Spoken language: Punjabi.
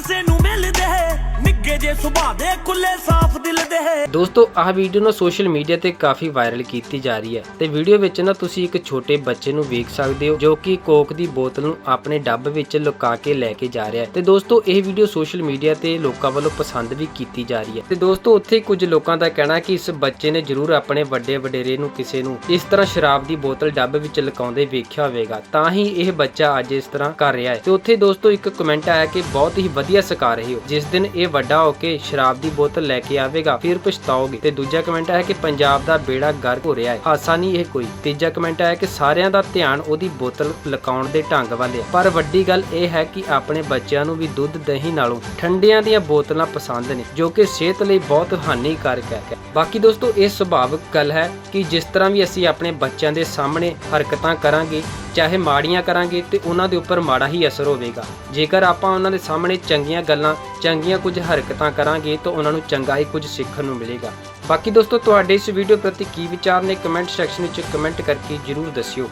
ਕਿਸੇ ਨੂੰ ਮਿਲਦੇ ਨਿੱਗੇ ਜੇ ਸੁਭਾਅ ਦੇ ਖੁੱਲੇ ਸਾਫ਼ ਦਿਲ ਦੇ। ਦੋਸਤੋ, ਆਹ ਵੀਡੀਓ ਨਾ ਸੋਸ਼ਲ ਮੀਡੀਆ ਤੇ ਕਾਫੀ ਵਾਇਰਲ ਕੀਤੀ ਜਾ ਰਹੀ ਹੈ ਤੇ ਵੀਡੀਓ ਵਿੱਚ ਨਾ ਤੁਸੀਂ ਇੱਕ ਛੋਟੇ ਬੱਚੇ ਨੂੰ ਵੇਖ ਸਕਦੇ ਹੋ ਜੋ ਕਿ ਕੋਕ ਦੀ ਬੋਤਲ ਨੂੰ ਆਪਣੇ ਡੱਬ ਵਿੱਚ ਲੁਕਾ ਕੇ ਲੈ ਕੇ ਜਾ ਰਿਹਾ ਹੈ। ਤੇ ਦੋਸਤੋ, ਇਹ ਵੀਡੀਓ ਸੋਸ਼ਲ ਮੀਡੀਆ ਤੇ ਲੋਕਾਂ ਵੱਲੋਂ ਪਸੰਦ ਵੀ ਕੀਤੀ ਜਾ ਰਹੀ ਹੈ। ਤੇ ਦੋਸਤੋ, ਉੱਥੇ ਕੁਝ ਲੋਕਾਂ ਦਾ ਕਹਿਣਾ ਕਿ ਇਸ ਬੱਚੇ ਨੇ ਜ਼ਰੂਰ ਆਪਣੇ ਵੱਡੇ ਵਡੇਰੇ ਨੂੰ ਕਿਸੇ ਨੂੰ ਇਸ ਤਰ੍ਹਾਂ ਸ਼ਰਾਬ ਦੀ ਬੋਤਲ ਡੱਬ ਵਿੱਚ ਲੁਕਾਉਂਦੇ ਵੇਖਿਆ ਹੋਵੇਗਾ। ਤਾਂ ਹੀ ਇਹ ਬੱਚਾ ਅੱਜ ਇਸ ਤਰ੍ਹਾਂ ਕਰ ਰਿਹਾ ਹੈ। ਤੇ ਉੱਥੇ ਦੋਸਤੋ, ਇੱਕ ਕਮੈਂਟ ਆਇਆ ਕਿ ਬਹੁਤ ਹੀ ਵਧੀਆ ਸਿਖਾ ਰਹੇ ਹੋ। ਜਿਸ ਦਿਨ ਇਹ ਵੱਡਾ ਹੋ ਕੇ ਸ਼ਰਾਬ ਦੀ ਬੋਤਲ ਲੈ ਕੇ ਆਵੇਗਾ, ਫਿਰ ਪਛਤਾਓਗੇ। ਤੇ ਦੂਜਾ ਕਮੈਂਟ ਆਇਆ ਕਿ ਪੰਜਾਬ ਦਾ ਬੇੜਾ ਗਰਕ ਹੋ ਰਿਹਾ ਹੈ। ਹਾਸਾ ਨਹੀਂ ਇਹ ਕੋਈ। ਤੀਜਾ ਕਮੈਂਟ ਆਇਆ ਕਿ ਸਾਰਿਆਂ ਦਾ ਧਿਆਨ ਉਹਦੀ ਬੋਤਲ ਲਕਾਉਣ ਦੇ ਢੰਗ ਵੱਲ ਹੈ। ਪਰ ਵੱਡੀ ਗੱਲ ਇਹ ਹੈ ਕਿ ਆਪਣੇ ਬੱਚਿਆਂ ਨੂੰ ਵੀ ਦੁੱਧ ਦਹੀਂ ਨਾਲੋਂ ਠੰਡਿਆਂ ਦੀਆਂ ਬੋਤਲਾਂ ਪਸੰਦ ਨੇ, ਜੋ ਕਿ ਸਿਹਤ ਲਈ ਬਹੁਤ ਹਾਨੀਕਾਰਕ ਹੈ। ਬਾਕੀ ਦੋਸਤੋ, ਇਹ ਸੁਭਾਵਿਕ ਗੱਲ ਹੈ ਕਿ ਜਿਸ ਤਰ੍ਹਾਂ ਵੀ ਅਸੀਂ ਆਪਣੇ ਬੱਚਿਆਂ ਦੇ ਸਾਹਮਣੇ ਹਰਕਤਾਂ ਕਰਾਂਗੇ ਚਾਹੇ ਮਾੜੀਆਂ ਕਰਾਂਗੇ ਤੇ ਉਹਨਾਂ ਦੇ ਉੱਪਰ ਮਾੜਾ ਹੀ ਅਸਰ ਹੋਵੇਗਾ। ਜੇਕਰ ਆਪਾਂ ਉਹਨਾਂ ਦੇ ਸਾਹਮਣੇ ਚੰਗੀਆਂ ਗੱਲਾਂ, ਚੰਗੀਆਂ ਕੁਝ ਹਰਕਤਾਂ ਕਰਾਂਗੇ ਤਾਂ ਉਹਨਾਂ ਨੂੰ ਚੰਗਾ ਹੀ ਕੁਝ ਸਿੱਖਣ ਨੂੰ ਮਿਲੇਗਾ। ਬਾਕੀ ਦੋਸਤੋ, ਤੁਹਾਡੇ ਇਸ ਵੀਡੀਓ ਪ੍ਰਤੀ ਕੀ ਵਿਚਾਰ ਨੇ? ਕਮੈਂਟ ਸੈਕਸ਼ਨ ਵਿੱਚ ਕਮੈਂਟ ਕਰਕੇ ਜਰੂਰ ਦੱਸਿਓ।